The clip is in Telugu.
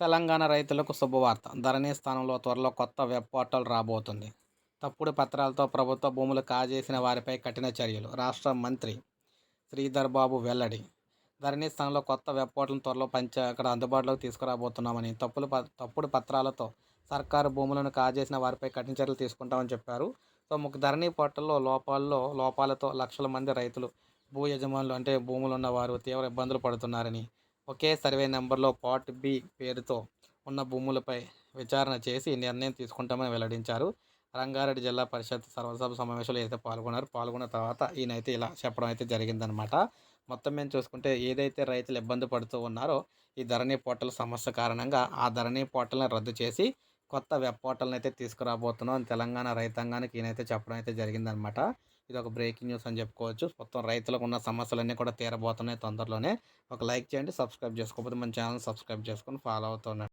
తెలంగాణ రైతులకు శుభవార్త. ధరణి స్థానంలో త్వరలో కొత్త వెబ్ పోర్టల్ రాబోతుంది. తప్పుడు పత్రాలతో ప్రభుత్వ భూములు కాజేసిన వారిపై కఠిన చర్యలు. రాష్ట్ర మంత్రి శ్రీధర్ బాబు వెల్లడి. ధరణి స్థానంలో కొత్త వెబ్ పోర్టల్ త్వరలో పంచ అక్కడ అందుబాటులోకి తీసుకురాబోతున్నామని తప్పులు తప్పుడు పత్రాలతో సర్కారు భూములను కాజేసిన వారిపై కఠిన చర్యలు తీసుకుంటామని చెప్పారు. సో ముఖ్య ధరణి పోర్టల్లో లోపాల్లో లోపాలతో లక్షల మంది రైతులు భూ యజమానులు అంటే భూములు ఉన్నవారు తీవ్ర ఇబ్బందులు పడుతున్నారని ఒకే సర్వే నెంబర్లో పార్ట్ బి పేరుతో ఉన్న భూములపై విచారణ చేసి నిర్ణయం తీసుకుంటామని వెల్లడించారు. రంగారెడ్డి జిల్లా పరిషత్ సర్వసభ సమావేశంలో అయితే పాల్గొన్నారు పాల్గొన్న తర్వాత ఈయనైతే ఇలా చెప్పడం అయితే జరిగిందనమాట మొత్తం మేము చూసుకుంటే ఏదైతే రైతులు ఇబ్బంది పడుతూ ఉన్నారో ఈ ధరణి పోర్టల్ సమస్య కారణంగా ఆ ధరణి పోర్టల్ని రద్దు చేసి కొత్త వెబ్ పోర్టల్ని అయితే తీసుకురాబోతున్నాం. తెలంగాణ రైతాంగానికి ఈయనైతే చెప్పడం అయితే జరిగిందనమాట ఇది ఒక బ్రేకింగ్ న్యూస్ అని చెప్పుకోవచ్చు. మొత్తం రైతులకు ఉన్న సమస్యలన్నీ కూడా తీరబోతున్నాయి తొందరలోనే. ఒక లైక్ చేయండి సబ్స్క్రైబ్ చేసుకోకపోతే మన ఛానల్ సబ్స్క్రైబ్ చేసుకొని ఫాలో అవుతున్నాను